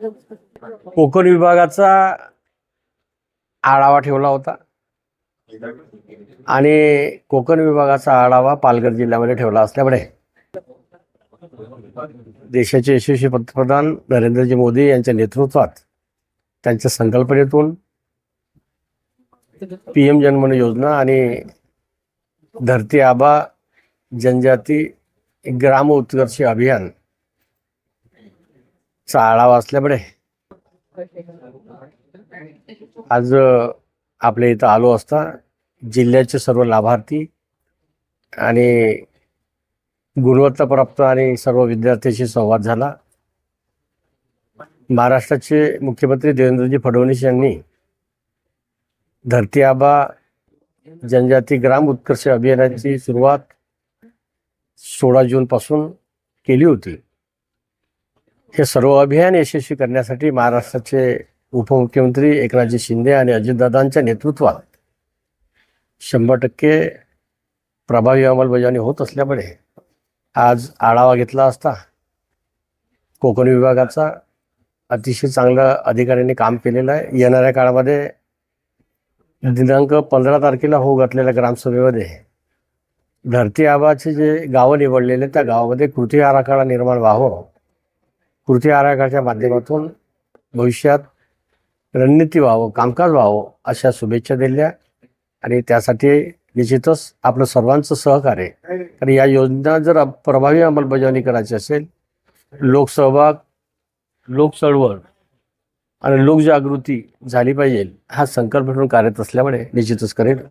कोकण विभागाचा आढावा ठेवला होता. आणि कोकण विभागाचा आढावा पालघर जिल्ह्यामध्ये ठेवला असल्यामुळे देशाचे यशस्वी पंतप्रधान नरेंद्रजी मोदी यांच्या नेतृत्वात त्यांच्या संकल्पनेतून पी एम जनमन योजना आणि धरती आबा जनजाती ग्राम उत्कर्ष अभियान चा आढावा असल्यामुळे आज आपल्या इथं आलो असता जिल्ह्याचे सर्व लाभार्थी आणि गुणवत्ताप्राप्त आणि सर्व विद्यार्थ्यांशी संवाद झाला. महाराष्ट्राचे मुख्यमंत्री देवेंद्रजी फडणवीस यांनी धरती आबा जनजाती ग्राम उत्कर्ष अभियानाची सुरुवात सोळा जूनपासून केली होती. हे सर्व अभियान यशस्वी करण्यासाठी महाराष्ट्राचे उपमुख्यमंत्री एकनाथजी शिंदे आणि अजितदादांच्या नेतृत्वात शंभर टक्के प्रभावी अंमलबजावणी होत असल्यामुळे आज आढावा घेतला असता कोकण विभागाचा अतिशय चांगलं अधिकाऱ्यांनी काम केलेलं आहे. येणाऱ्या काळामध्ये दिनांक पंधरा तारखेला होऊ घातलेल्या ग्रामसभेमध्ये धरती आबाचे जे गावं निवडलेले त्या गावामध्ये कृती आराखडा निर्माण व्हावं कृती आराखड्याच्या माध्यमातून भविष्यात रणनीती व्हावं कामकाज व्हावं अशा शुभेच्छा दिल्या. आणि त्यासाठी निश्चितच आपलं सर्वांचं सहकार्य कारण या योजना जर प्रभावी अंमलबजावणी करायची असेल लोकसहभाग लोक चळवळ आणि लोकजागृती झाली पाहिजे हा संकल्प म्हणून कार्यरत असल्यामुळे निश्चितच करेल.